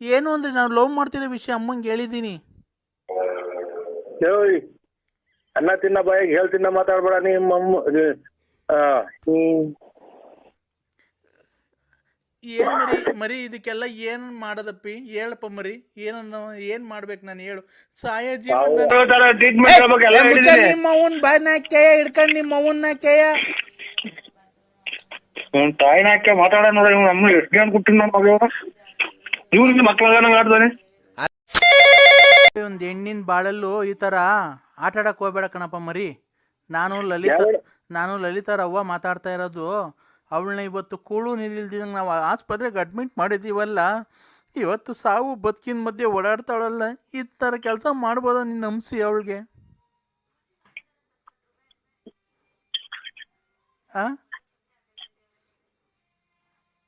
ಏನು ಅಂದ್ರೆ ನಾನು ಲವ್ ಮಾಡ್ತಿರೋ ವಿಷಯ ಅಮ್ಮಂಗೆ ಹೇಳಿದ್ದೀನಿ. ಏಯ್ ಅನ್ನ ತಿನ್ನ ಬಾಯಿಗೆ ಹೇಳ್ ತಿನ್ನ ಮಾತಾಡ್ಬೇಡ ನಿಮ್ಮ ಅಮ್ಮ ಆ, ಹ್ಮ್. ಏನು ಮರಿ ಮರಿ ಇದಕ್ಕೆಲ್ಲ ಏನು ಮಾಡದಪ್ಪಿ? ಹೇಳಪ್ಪ ಮರಿ ಏನನ್ನ ಏನು ಮಾಡ್ಬೇಕು ನಾನು ಹೇಳು. ಸಾಯ ಜೀವನ ಯಾವ ತರ ಟ್ರೀಟ್ಮೆಂಟ್ ಹೇಳ್ಬೇಕು ಎಲ್ಲ ಹೇಳಿದೀನಿ ನಿಮ್ಮ ಅವನ್ ಬಾಯ್ನ ಕೇಯ ಹಿಡ್ಕೊಂಡು ನಿಮ್ಮ ಅವನ್ನ ಕೇಯ ತಾಯಿನ ಹಾಕಿ ಮಾತಾಡ ನೋಡ ಇವ್ನು ಅಮ್ಮ ಎಷ್ಟು ಜನ ಕೊಟ್ಟಿನ ಮಗ ಇವ್ನಿಗೆ ಮಕ್ಕಳ ಆಡ್ದಾನೆ ಒಂದು ಹೆಣ್ಣಿನ ಬಾಳಲ್ಲೂ ಈ ತರ ಆಟ ಆಡಕ್ ಹೋಗ್ಬೇಡ ಕಣಪ್ಪ ಮರಿ. ನಾನು ಲಲಿತಾ ನಾನು ಲಲಿತಾರ ಅವ್ವ ಮಾತಾಡ್ತಾ ಇರೋದು. ಅವಳನ್ನ ಇವತ್ತು ಕೂಳು ನೀರಿಲ್ದಿದಂಗೆ ನಾವು ಆಸ್ಪತ್ರೆಗೆ ಅಡ್ಮಿಟ್ ಮಾಡಿದೀವಲ್ಲ ಇವತ್ತು ಸಾವು ಬದುಕಿನ ಮಧ್ಯೆ ಓಡಾಡ್ತಾಳಲ್ಲ ಈ ತರ ಕೆಲಸ ಮಾಡ್ಬೋದ ನೀನು ನಂಬಿಸಿ ಅವಳಿಗೆ?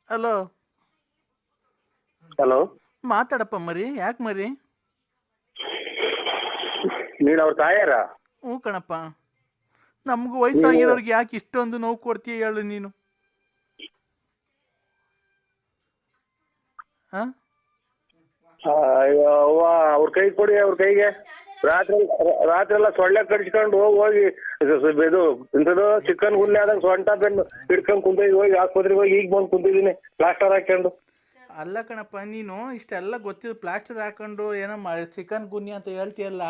ಹಲೋ? ಹಲೋ? ಮಾತಾಡಪ್ಪ ಮರಿ ಯಾಕೆ ಮರಿ? ನೀನು ಅವ್ರ ತಾಯಾರ ಹ್ಞೂ ಕಣಪ್ಪ. ನಮಗೂ ವಯಸ್ಸಾಗಿರೋರ್ಗೆ ಯಾಕೆ ಇಷ್ಟೊಂದು ನೋವು ಕೊಡ್ತೀಯ ಹೇಳು ನೀನು. ಹಾ? ಅಯ್ಯೋ ಅವ್ವ ಅವ್ರ ಕೈ ಕೊಡಿ ಅವ್ರ ಕೈಗೆ. ರಾತ್ರಿ ರಾತ್ರಿ ಎಲ್ಲ ಸೊಳ್ಳೆ ಕಡಿಸ್ಕೊಂಡು ಹೋಗಿ ಹೋಗಿ ಇದು ಸ- ಇದು ಇಂಥದ್ದು ಚಿಕನ್ ಗುಲ್ಲೆ ಆದಾಗ ಸೊಂಟ ಬೆನ್ನು ಹಿಡ್ಕೊಂಡು ಕುಂತಿದ್ವಿ ಹೋಗಿ ಆಸ್ಪತ್ರೆಗೆ ಹೋಗಿ ಈಗ ಬಂದು ಕುಂತಿದ್ದೀನಿ. ಪ್ಲಾಸ್ಟರ್ ಹಾಕೊಂಡು ಅಲ್ಲ ಕಣಪ್ಪ ನೀನು ಇಷ್ಟೆಲ್ಲ ಗೊತ್ತಿದ್ದು ಪ್ಲಾಸ್ಟರ್ ಹಾಕೊಂಡು ಏನೋ ಮಾ ಚಿಕನ್ ಗುನ್ನಿ ಅಂತ ಹೇಳ್ತೀಯಲ್ಲ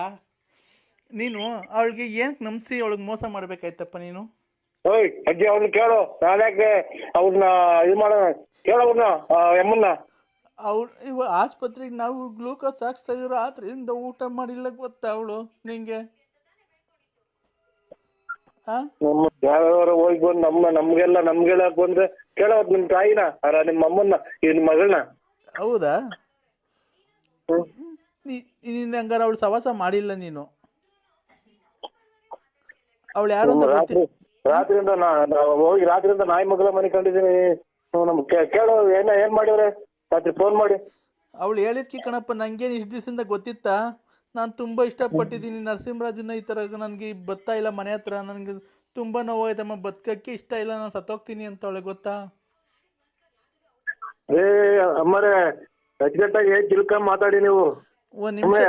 ನೀನು ಅವಳಿಗೆ ಏನಕ್ಕೆ ನಂಬಿಸಿ ಅವಳಿಗೆ ಮೋಸ ಮಾಡ್ಬೇಕಾಯ್ತಪ್ಪ ನೀನು? ಓಯ್ ಅಜ್ಜಿ ಅವ್ರನ್ನ ಕೇಳು ನಾನ್ಯಾಕೆ ಅವ್ರನ್ನ ಇದು ಮಾಡೋಣ? ಕೇಳು ಅವ್ರನ್ನ ಎಮ್ಮನ್ನ. ಅವ್ರು ಇವ ಆಸ್ಪತ್ರೆಗೆ ನಾವು ಗ್ಲೂಕೋಸ್ ಹಾಕ್ಸ್ತಾ ಇದ್ರು ಆದ್ರಿಂದ ಊಟ ಮಾಡಿಲ್ಲ ಗೊತ್ತಾ ಅವಳು ನಿಂಗೆ? ಹಾ ನಮ್ಮ ಯಾವ್ಯಾವ ಹೋಗಿ ಬಂದು ನಮ್ಮ ನಮ್ಗೆಲ್ಲ ನಮ್ಗೆಲ್ಲ ಬಂದ್ರೆ ಕೇಳೋದ್ ನಿಮ್ ತಾಯಿನ ಅರ ನಿಮ್ಮ ಅಮ್ಮನ್ನ ಈ ನಿಮ್ ಮಗಳನ್ನ. ಹೌದಾ? ನಿನ್ನ ಹಂಗಾರ ಅವಳು ಸವಾಸ ಮಾಡಿಲ್ಲ ನೀನು. ಅವಳು ಯಾರು ಅಂತ ಗೊತ್ತಿ ರಾತ್ರಿಯಿಂದ ನಾ ಹೋಗಿ ರಾತ್ರಿಯಿಂದ ನಾಯಿ ಮಗಳ ಮನೆ ಕಂಡಿದ್ದೀನಿ. ಹ್ಮ್, ನಮ್ ಕೇ- ಕೇಳು ಏನ ಏನ್ ಮಾಡಿವ್ರೆ? ರಾತ್ರಿ ಫೋನ್ ಮಾಡಿ. ಅವಳು ಹೇಳಿದ್ಕಿ ಕಣಪ್ಪ ನನಗೇನು ಇಷ್ಟು ದಿವಸದಿಂದ ಗೊತ್ತಿತ್ತಾ? ನಾನು ತುಂಬ ಇಷ್ಟಪಟ್ಟಿದ್ದೀನಿ. ನರಸಿಂಹರಾಜನ ಈ ತರ ನನಗೆ ಬತ್ತಾ ಇಲ್ಲ ಮನೆ ಹತ್ರ. ನನಗೆ ತುಂಬ ನೋವಾಯ್ತಮ್ಮ ಬದುಕಕ್ಕೆ ಇಷ್ಟ ಇಲ್ಲ ನಾನು ಸತ್ತೋಗ್ತೀನಿ ಅಂತ ಅವಳಿಗೆ ಗೊತ್ತಾ? ಏ ಅಮ್ಮರೇ ತಿಳ್ಕೊಂಡ್ ಮಾತಾಡಿ ನೀವು? ಒಂದ್ ನಿಮಿಷ.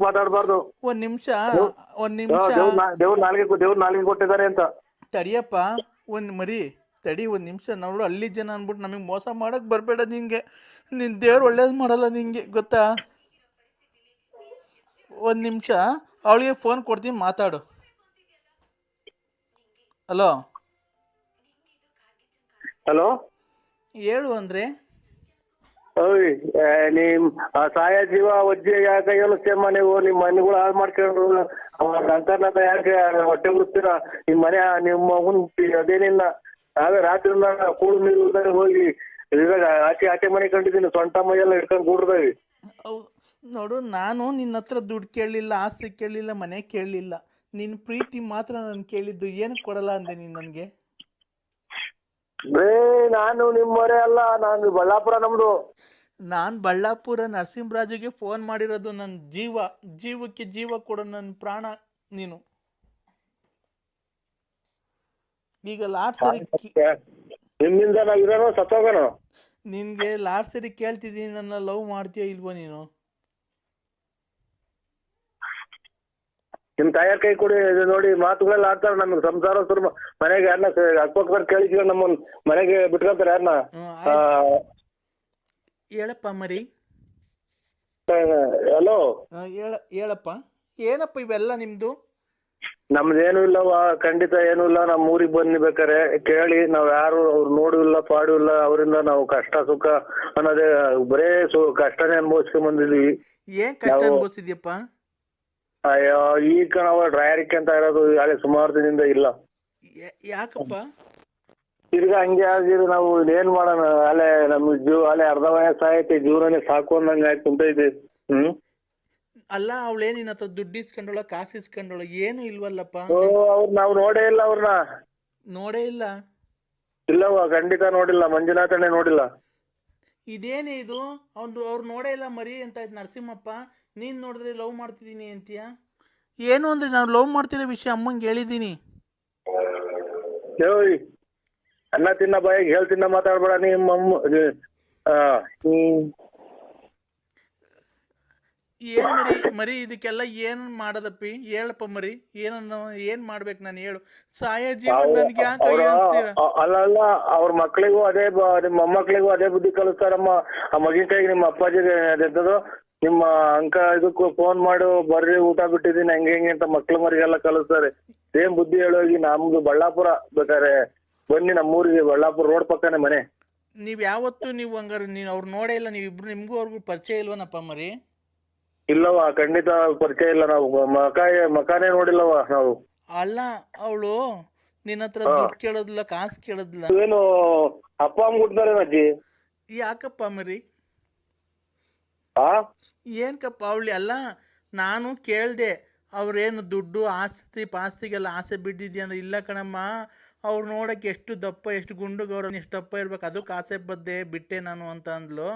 ಮಾತಾಡಬಾರ್ದು. ಒಂದ್ ನಿಮಿಷ ಒಂದ್ ನಿಮಿಷ. ದೇವ್ರ ನಾಲ್ಗೆ ದೇವ್ರ ನಾಲ್ಗೆ ಕೊಟ್ಟಿದ್ದಾರೆ ಅಂತ. ತಡಿಯಪ್ಪ ಒಂದ್ ಮರಿ ತಡಿ ಒಂದ್ ನಿಮಿಷ. ನೋಡು ಹಳ್ಳಿ ಜನ ಅನ್ಬಿಟ್ಟು ನಮಗೆ ಮೋಸ ಮಾಡಕ್ ಬರಬೇಡ ನಿಂಗೆ. ನಿನ್ ದೇವ್ರ ಒಳ್ಳೇದು ಮಾಡಲ್ಲ ನಿಂಗೆ ಗೊತ್ತಾ? ಒಂದ್ ನಿಮಿಷ ಅವಳಿಗೆ ಫೋನ್ ಕೊಡ್ತೀನಿ ಮಾತಾಡು. ಹಲೋ. ಹಲೋ. ಹೇಳು ಅಂದ್ರೆ. ಓಯ್ ಏ, ನಿಮ್ ಆ ಸಾಯ ಜೀವ ಒಜ್ಜೆ ಯಾಕೆ ಏನಿಸ್ತೇಮ್ಮ ನೀವು? ನಿಮ್ ಮನೆಗಳು ಹಾಳು ಮಾಡ್ಕೊಂಡು ನಂತರ ಯಾಕೆ ಹೊಟ್ಟೆ ಬಿಡ್ತೀರ ನಿಮ್ ಮನೆ ನಿಮ್ಮ ಮಗುನ್ ಅದೇನಿಲ್ಲ. ನಾವೇ ರಾತ್ರಿ ಕೂಡು ನೀರು ಇಲ್ದಂಗೆ ಹೋಗಿ ಆಚೆ ಆಚೆ ಮನೆ ಕಂಡಿದ್ದೀನಿ. ಸೊಂಟ ಮೈಯೆಲ್ಲ ಹಿಡ್ಕೊಂಡು ಇಟ್ಕೊಂಡು ಅವ್ ನೋಡು ನಾನು ನಿನ್ನ ಹತ್ರ ದುಡ್ಡು ಕೇಳಲಿಲ್ಲ ಆಸ್ತಿ ಕೇಳಲಿಲ್ಲ ಮನೆ ಕೇಳಲಿಲ್ಲ. ನಿನ್ನ ಪ್ರೀತಿ ಮಾತ್ರ ನಾನು ಕೇಳಿದ್ದು ಏನು ಕೊಡಲ್ಲ ಅಂದೆ ನೀನ್ ನನ್ಗೆ? ಬೇ ನಾನು ನಿಮ್ಮವರೇ ಅಲ್ಲ ನಾನು ಬಳ್ಳಾಪುರ ನಮ್ದು. ನಾನ್ ಬಳ್ಳಾಪುರ ನರಸಿಂಹರಾಜುಗೆ ಫೋನ್ ಮಾಡಿರೋದು ನನ್ನ ಜೀವ ಜೀವಕ್ಕೆ ಜೀವ ಕೊಡೋ ನನ್ನ ಪ್ರಾಣ ನೀನು. ಈಗ ಲಾಟ್ ಸರಿ ನಿಮ್ಮಿಂದ ನಾವ್ ಇರೋನು ಸತ್ತೋಗೋಣ ನಿನಗೆ ಸರಿ ಕೇಳ್ತಿದೀನಿ ನನ್ನ ಲವ್ ಮಾಡ್ತೀಯ ಇಲ್ವೋ ನೀನು? ನಿಮ್ ತಾಯಾರ್ ಕೈ ಕೊಡಿ ಇದು ನೋಡಿ ಮಾತುಗಳೆಲ್ಲ ಆಡ್ತಾರೆ ನಮ್ಗೆ. ಸಂಸಾರ ಸುರ್ಮ ಮನೆಗೆ ಯಾರನ್ನ ಅಕ್ಕಪಕ್ಕದ ಕೇಳಿದ್ರೆ ನಮ್ಮನ್ ಮನೆಗೆ ಬಿಟ್ಕೊಂತಾರೆ ಯಾರನ್ನ. ಹೇಳಪ್ಪ ಮರಿ. ಹಲೋ? ಹೇಳಪ್ಪ. ಏನಪ್ಪ ಇವೆಲ್ಲ ನಿಮ್ಮದು ನಮ್ದೇನು ಇಲ್ಲವ ಖಂಡಿತ ಏನು ಇಲ್ಲ. ನಮ್ಮ ಊರಿಗೆ ಬನ್ನಿ ಬೇಕಾರೆ ಕೇಳಿ ನಾವ್ ಯಾರು ಅವ್ರು ನೋಡು ಇಲ್ಲ ಪಾಡು ಇಲ್ಲ. ಅವರಿಂದ ನಾವು ಕಷ್ಟ ಸುಖ ಅನ್ನೋದೇ ಬರೇ ಕಷ್ಟನೇ ಅನುಭವಿಸ್ಕೊಂಡ್ ಬಂದಿದೀವಿ. ಏನು ಕಷ್ಟ ಅನ್ಭವಿಸಿದ್ಯಪ್ಪ? ಅಯ್ಯೋ ಈಗ ನಾವು ಡ್ರೈಯರಿಕ್ ಅಂತ ಇರೋದು ಹಳೆ ಸುಮಾರು ದಿನದಿಂದ ಇಲ್ಲ. ಯಾ- ಯಾಕಪ್ಪ? ತಿರ್ಗಾ ಹಂಗೆ ಆಗಿದ್ರೆ ನಾವು ಏನ್ ಮಾಡೋಣ? ಅಲ್ಲೇ ನಮ್ ಜೀವ ಅಲ್ಲೇ ಅರ್ಧ ವಯಸ್ಸಾಯ್ತು ಜೀವನನೇ ಸಾಕು ಅನ್ನಂಗೆ ಆಯ್ತು ಕುಂತೈತಿ ಹ್ಮ್? ಅಲ್ಲ ಅವಳೇ ನಿನ್ನ ಹತ್ರ ದುಡ್ಡು ಇಸ್ಕೊಂಡೋಳ ಕಾಸು ಇಸ್ಕೊಂಡೋಳ ಏನು ಇಲ್ವಲ್ಲಪ್ಪ? ಓ ಅವ್ರು ನಾವು ನೋಡೇ ಇಲ್ಲ ಅವ್ರನ್ನ ನೋಡೇ ಇಲ್ಲ? ಇಲ್ಲವ ಖಂಡಿತ ನೋಡಿಲ್ಲ. ಮಂಜುನಾಥನೇ ನೋಡಿಲ್ಲ. ಇದೇನೇ ಇದು? ಅವ್ನು ಅವ್ರು ನೋಡೇ ಇಲ್ಲ ಮರಿ ಅಂತ ಇದ್ ನರಸಿಂಹಪ್ಪ. ನೀನು ನೋಡಿದ್ರೆ ಲವ್ ಮಾಡ್ತಿದ್ದೀನಿ ಅಂತೀಯ? ಏನು ಅಂದರೆ ನಾನು ಲವ್ ಮಾಡ್ತಿರೋ ವಿಷಯ ಅಮ್ಮಂಗೆ ಹೇಳಿದ್ದೀನಿ. ಏಯ್ ಅನ್ನ ತಿನ್ನ ಬಾಯಿಗೆ ಹೇಳ್ ತಿನ್ನ ಮಾತಾಡ್ಬೇಡ ನಿಮ್ಮ ಅಮ್ಮ ಆ, ಹ್ಮ್. ಏನ್ ಮರಿ ಮರಿ ಇದಕ್ಕೆಲ್ಲ ಏನ್ ಮಾಡದಪ್ಪಿ? ಹೇಳಪ್ಪ ಮರಿ ಏನನ್ನ ಏನ್ ಮಾಡ್ಬೇಕು ನಾನು ಹೇಳು. ಸಾಯ ಜೀವನ ನನ್ಗೆ ಯಾಕೆ ಅವ್ರ ಅನ್ಸ್ತೀರ? ಅ- ಅಲ್ಲ ಅಲ್ಲ ಅವ್ರ ಮಕ್ಳಿಗೂ ಅದೇ ಬ- ನಿಮ್ಮ ಮೊಮ್ಮಕ್ಳಿಗೂ ಅದೇ ಬುದ್ಧಿ ಕಲಿಸ್ತಾರಮ್ಮ. ಆ ಮಗಿನ ಕೈಗೆ ನಿಮ್ಮ ಅಪ್ಪಾಜಿಗೆ ಅದೆಂತದು ನಿಮ್ಮ ಅಂಕ ಇದಕ್ಕೂ ಫೋನ್ ಮಾಡು ಬರ್ರಿ ಊಟ ಬಿಟ್ಟಿದೀನಿ ಹಂಗೆ ಹೆಂಗೆ ಅಂತ ಮಕ್ಳು ಮರಿಗೆಲ್ಲ ಕಲಿಸ್ತಾರೆ ಸೇಮ್ ಬುದ್ಧಿ ಹೇಳೋಗಿ ನಮ್ದು ಬಳ್ಳಾಪುರ ಬೇಕಾರೆ ಬನ್ನಿ ನಮ್ಮೂರಿಗೆ ಬಳ್ಳಾಪುರ ರೋಡ್ ಪಕ್ಕನೆ ಮನೆ. ನೀವ್ ಯಾವತ್ತು ನೀವು ಹಂಗಾರ ನೀನು ಅವ್ರು ನೋಡೇ ಇಲ್ಲ ನೀವು ಇಬ್ರು ನಿಮ್ಗೂ ಅವ್ರಿಗೂ ಪರಿಚಯ ಇಲ್ವನಪ್ಪ ಮರಿ? ಇಲ್ಲವಾ ಖಂಡಿತ ಪರಿಚಯ ಇಲ್ಲ ನಾವು. ಮಕ ಮಕಾನೇ ನೋಡಿಲ್ಲವ ನಾವು. ಅಲ್ಲ ಅವಳು ನಿನ್ನ ಹತ್ರ ದುಡ್ಡು ಕೇಳೋದಿಲ್ಲ ಕಾಸು ಕೇಳೋದಿಲ್ಲ. ಏನು ಅಪ್ಪ ಅಮ್ಮ ಕೊಡ್ತಾರೆ ಅಜ್ಜಿ ಯಾಕಪ್ಪ ಮರಿ? ಏನ್ಕಪ್ಪ ಅವಳಿ ಅಲ್ಲ ನಾನು ಕೇಳ್ದೆ ಅವ್ರೇನು ದುಡ್ಡು ಆಸ್ತಿ ಪಾಸ್ತಿಗೆಲ್ಲ ಆಸೆ ಬಿದ್ದಿದ್ಯಾ ಅಂದ್ರೆ ಇಲ್ಲ ಕಣಮ್ಮ ಅವ್ರು ನೋಡಕ್ಕೆ ಎಷ್ಟು ದಪ್ಪ ಎಷ್ಟು ಗುಂಡುಗವ್ರ ಎಷ್ಟು ದಪ್ಪ ಇರ್ಬೇಕು ಅದಕ್ಕೆ ಆಸೆ ಬದ್ದೆ ಬಿಟ್ಟೆ ನಾನು ಅಂತ ಅಂದ್ಲು.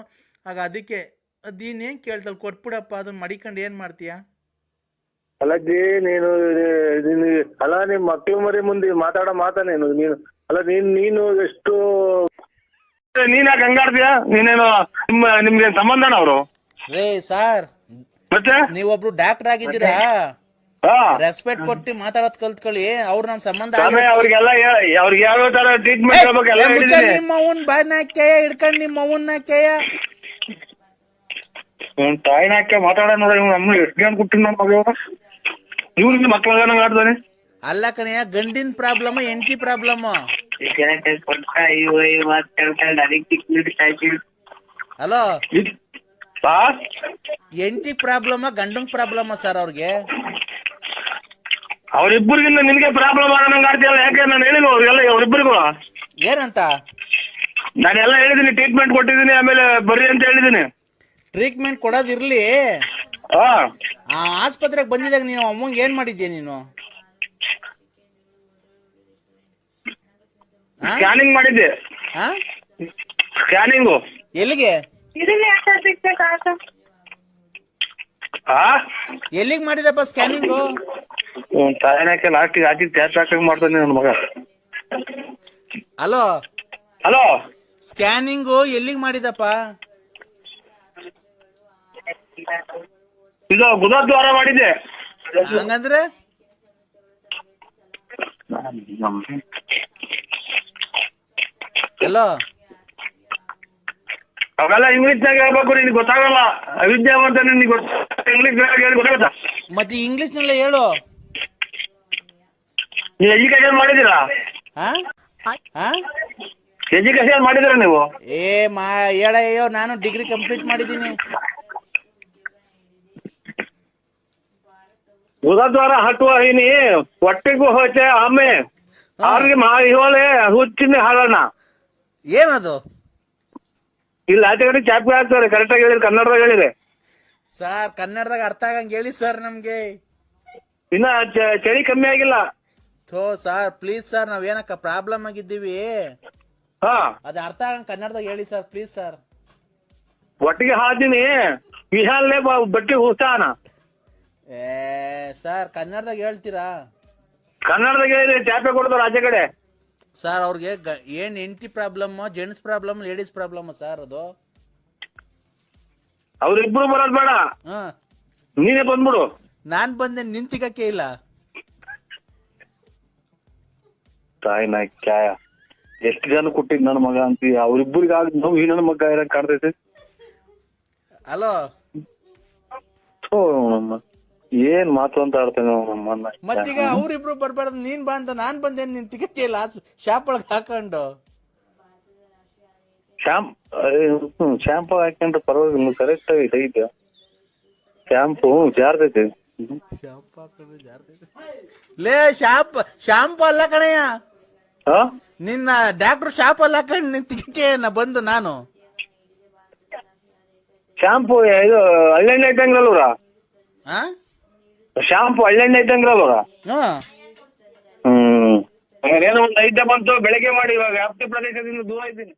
ಆಗ ಅದಕ್ಕೆ ಅದೇನೇನು ಕೇಳ್ತಲ್ಲ ಕೊಟ್ಬಿಡಪ್ಪ ಅದನ್ನ ಮಡಿಕೊಂಡು ಏನು ಮಾಡ್ತೀಯಾ? ಅಲ್ಲಜ್ಜಿ ನೀನು ಅಲ್ಲ ನಿಮ್ ಮಕ್ಳು ಮರಿ ಮುಂದೆ ಮಾತಾಡೋ ಮಾತಾ ನೀನು ನೀನು ಅಲ್ಲ ನೀನ್ ನೀನು ಎಷ್ಟು ನೀನ್ ಯಾಕೆ ಹಂಗಾಡ್ತೀಯ? ನೀನೇನು ನಿಮ್ಮ ನಿಮ್ಗೆ ಸಂಬಂಧನ ಅವರು? ರೇ ಸರ್ ಮತ್ತೆ ನೀವೊಬ್ರು ಡಾಕ್ಟರ್ ಆಗಿದ್ದೀರಾ ರೆಸ್ಪೆಕ್ಟ್ ಕೊಟ್ಟು ಮಾತಾಡೋದ್ ಕಲ್ತ್ಕೊಳ್ಳಿ ಅವ್ರು ನಮ್ ಸಂಬಂಧ ಅವ್ರಿಗೆಲ್ಲ ಅವ್ರಿಗೆ ಯಾವ ತರ ಟ್ರೀಟ್ಮೆಂಟ್ ಹೇಳ್ಬೇಕು ಎಲ್ಲ ಮುಚ್ಚ ಹೇಳಿದೀನಿ ನಿಮ್ಮ ಅವನ್ ಬಾಯ್ನ ಕೇಯ ಹಿಡ್ಕೊಂಡು ನಿಮ್ಮ ಅವನ್ನ ಕೇಯ ಅವ್ನ್ ತಾಯಿನ ಹಾಕಿ ಮಾತಾಡ ನೋಡ ಇವ್ನು ನಮ್ಮ ಎಷ್ಟು ಗಂಟೆ ಕೊಟ್ಟಿನ ನಮ್ಮ ಮಗ ಇವ್ನಿಗೆ ಮಕ್ಳ ನಂಗೆ ಆಡ್ತಾನೆ ಅಲ್ಲ ಕಣಯ್ಯ ಗಂಡಿನ ಪ್ರಾಬ್ಲಮ್ ಎಂಟಿ ಪ್ರಾಬ್ಲಮ್ ಹಲೋ ಹಾ ಹೆಂಡತಿ ಪ್ರಾಬ್ಲಮ್ ಗಂಡನ್ ಪ್ರಾಬ್ಲಮ್ ಸರ್ ಅವ್ರಿಗೆ? ಅವರಿಬ್ಬರಿಗಿಂತ ನಿನ್ಗೆ ಪ್ರಾಬ್ಲಮ್ ಆಗಂಗ ನಂಗೆ ಆಡ್ತೀಯಲ್ಲ ಯಾಕೆ? ನಾನು ಹೇಳಿಲ್ಲ ಅವ್ರಿಗೆಲ್ಲ ಅವರಿಬ್ಬರಿಗೂ. ಏನಂತ? ನಾನೆಲ್ಲ ಹೇಳಿದೀನಿ ಟ್ರೀಟ್ಮೆಂಟ್ ಕೊಟ್ಟಿದ್ದೀನಿ ಆಮೇಲೆ ಬರ್ರಿ ಅಂತ ಹೇಳಿದೀನಿ. ಟ್ರೀಟ್ಮೆಂಟ್ ಕೊಡೋದಿರ್ಲಿ. ಹಾ ಆ ಆಸ್ಪತ್ರೆಗೆ ಬಂದಿದಾಗ ನೀನು ಅಮ್ಮಂಗೆ ಏನ್ ಮಾಡಿದ್ಯಾ ನೀನು? ಸ್ಕ್ಯಾನಿಂಗ್ ಮಾಡಿದ್ದೆ. ಆ? ಸ್ಕ್ಯಾನಿಂಗು ಎಲ್ಲಿಗೆ? ಹಾ ಎಲ್ಲಿಗೆ ಮಾಡಿದಪ್ಪ ಸ್ಕ್ಯಾನಿಂಗು? ತಾಯಿನಾಕೆ ಲಾಸ್ಟಿಗೆ ಹಾಕಿ ಟ್ಯಾಚ್ ಹಾಕಂಗ್ ಮಾಡ್ತಾನೆ ನನ್ನ ಮಗ. ಹಲೋ? ಹಲೋ? ಸ್ಕ್ಯಾನಿಂಗು ಎಲ್ಲಿಗೆ ಮಾಡಿದಪ್ಪ? ಇದು ಗುದದ್ವಾರ ಮಾಡಿದ್ದೆ. ಹಂಗಂದ್ರೆ? ಹಲೋ? ಅವೆಲ್ಲ ಇಂಗ್ಲಿಷ್ನಾಗ ಹೇಳ್ಬೇಕು ನಿನ್ಗೆ ಗೊತ್ತಾಗಲ್ಲ. ಅವಿದ್ಯಾವಂತ ನಿನ್ಗೆ ಗೊತ್ತ ಇಂಗ್ಲಿಷ್ ಹೇಳಿ ಗೊತ್ತಾಗತ್ತ ಮತ್ತೆ ಇಂಗ್ಲಿಷ್ನಲ್ಲಿ ಹೇಳು. ನೀವು ಎಜುಕೇಶನ್ ಮಾಡಿದಿರಾ ಹಾ? ಹಾ? ಎಜುಕೇಶನ್ ಮಾಡಿದ್ದೀರಾ ನೀವು? ಏ ಮಾ ಹೇಳಯ್ಯೋ ನಾನು ಡಿಗ್ರಿ ಕಂಪ್ಲೀಟ್ ಮಾಡಿದ್ದೀನಿ. ಗುದದ್ವಾರ ಹಟ್ಟುವ ಹಿನಿ ಹೊಟ್ಟೆಗೂ ಹೋಚೆ ಆಮೆ. ಅವ್ರಿಗೆ ಮಾ ಇವಳೆ ಹುಚ್ಚಿನ ಹಾಳಣ್ಣ ಏನದು? ಇಲ್ಲಿ ಆಚೆ ಕಡೆ ಚಾಪಿ ಹಾಕ್ತಾರೆ ಕರೆಕ್ಟಾಗಿ ಹೇಳಿದ್ರೆ ಕನ್ನಡದಾಗ ಹೇಳಿದೆ. ಸರ್ ಕನ್ನಡದಾಗ ಅರ್ಥ ಆಗಂಗೆ ಹೇಳಿ ಸರ್ ನಮಗೆ. ಇನ್ನ ಚ- ಚಳಿ ಕಮ್ಮಿ ಆಗಿಲ್ಲ. ಥೋ ಸರ್ ಪ್ಲೀಸ್ ಸರ್ ನಾವೇನಕ್ಕ ಪ್ರಾಬ್ಲಮ್ ಆಗಿದ್ದೀವಿ? ಹಾ. ಅದು ಅರ್ಥ ಆಗಂಗ್ ಕನ್ನಡದಾಗ ಹೇಳಿ ಸರ್ ಪ್ಲೀಸ್ ಸರ್ ಒಟ್ಟಿಗೆ ಹಾದಿನಿ ವಿಹಾಲ್ನೇ ಬ- ಬಟ್ಟೆ ಹುಸ್ತಾನ. ಏ ಸರ್ ಕನ್ನಡದಾಗ ಹೇಳ್ತೀರಾ? ಕನ್ನಡದಾಗ ಹೇಳಿ ಚಾಪೆ ಕೊಡ್ತಾರೆ ಆಚೆ ಕಡೆ. ಸರ್ ಅವ್ರಿಗೆ ಗ ಏನು ಹೆಂಡತಿ problem gents problem ladies problem sir ಅದು? ಅವ್ರಿಬ್ರು ಬರೋದ್ ಬೇಡ. ಹಾ. ನೀನೇ ಬಂದ್ಬಿಡು. ನಾನ್ ಬಂದೆ ನಿಂತಿಗಕ್ಕೆ ಇಲ್ಲ. ತಾಯಿ ನಾಯ್ ಕ್ಯಾಯ ಎಷ್ಟು ಜನ ಕೊಟ್ಟಿದ್ ನನ್ನ ಮಗ ಅಂತ ಅವ್ರಿಬ್ಬರಿಗೆ ಆಗ ನಾವು ಈ ನನ್ನ ಮಗ ಇರಕ್ ಕಾಣ್ತೈತೆ? ಹಲೋ ಓ ಏನ್ ಮಾತು ಅಂತ ಆಡ್ತೇನೆ ನಮ್ಮನ್ನ ಮತ್ತೀಗ ಅವ್ರಿಬ್ರು ಬರ್ಬಾರ್ದು ನೀನ್ ಬಾ ಅಂತ ನಾನ್ ಬಂದೆ ನಿಂತಿಗಕ್ಕೆ ಇಲ್ಲ ಶಾಪ್ ಒಳಗ್ ಹಾಕೊಂಡು. ಶಾಂಪ್ ಶಾಂಪು ಹಾಕೊಂಡ್ರೆ ಪರವಾಗಿಲ್ಲ ಕರೆಕ್ಟ್ ಆಗಿ ಐತೆ. ಶಾಂಪು ಜಾರ್ದೈತೆ ಲೇ ಶಾಪ್ ಶಾಂಪು ಅಲ್ಲ ಕಣಯ್ಯ. ನಿನ್ನ ಡಾಕ್ಟರ್ ಶಾಪ್ ಅಲ್ಲ ಹಾಕೊಂಡು ನಿನ್ ನಾ ಬಂದು ನಾನು. ಶಾಂಪು ಇದು ಹಳ್ಳೆಣ್ಣೆ ಇದ್ದಂಗಲ್ಲ ಹಾ ಶಾಂಪು ಹಳ್ಳೆಣ್ಣೆ ಇದ್ದಂಗ್ರಲ್ವ್ರ ಹ್ಮ್ ಹ್ಮ್. ಏನೋ ಒಂದ್ ಐದ್ಯ ಬಂತು ಬೆಳಗ್ಗೆ ಮಾಡಿ ಇವಾಗ ವ್ಯಾಪ್ತಿ ಪ್ರದೇಶದಿಂದ ದೂರ ಇದ್ದೀನಿ.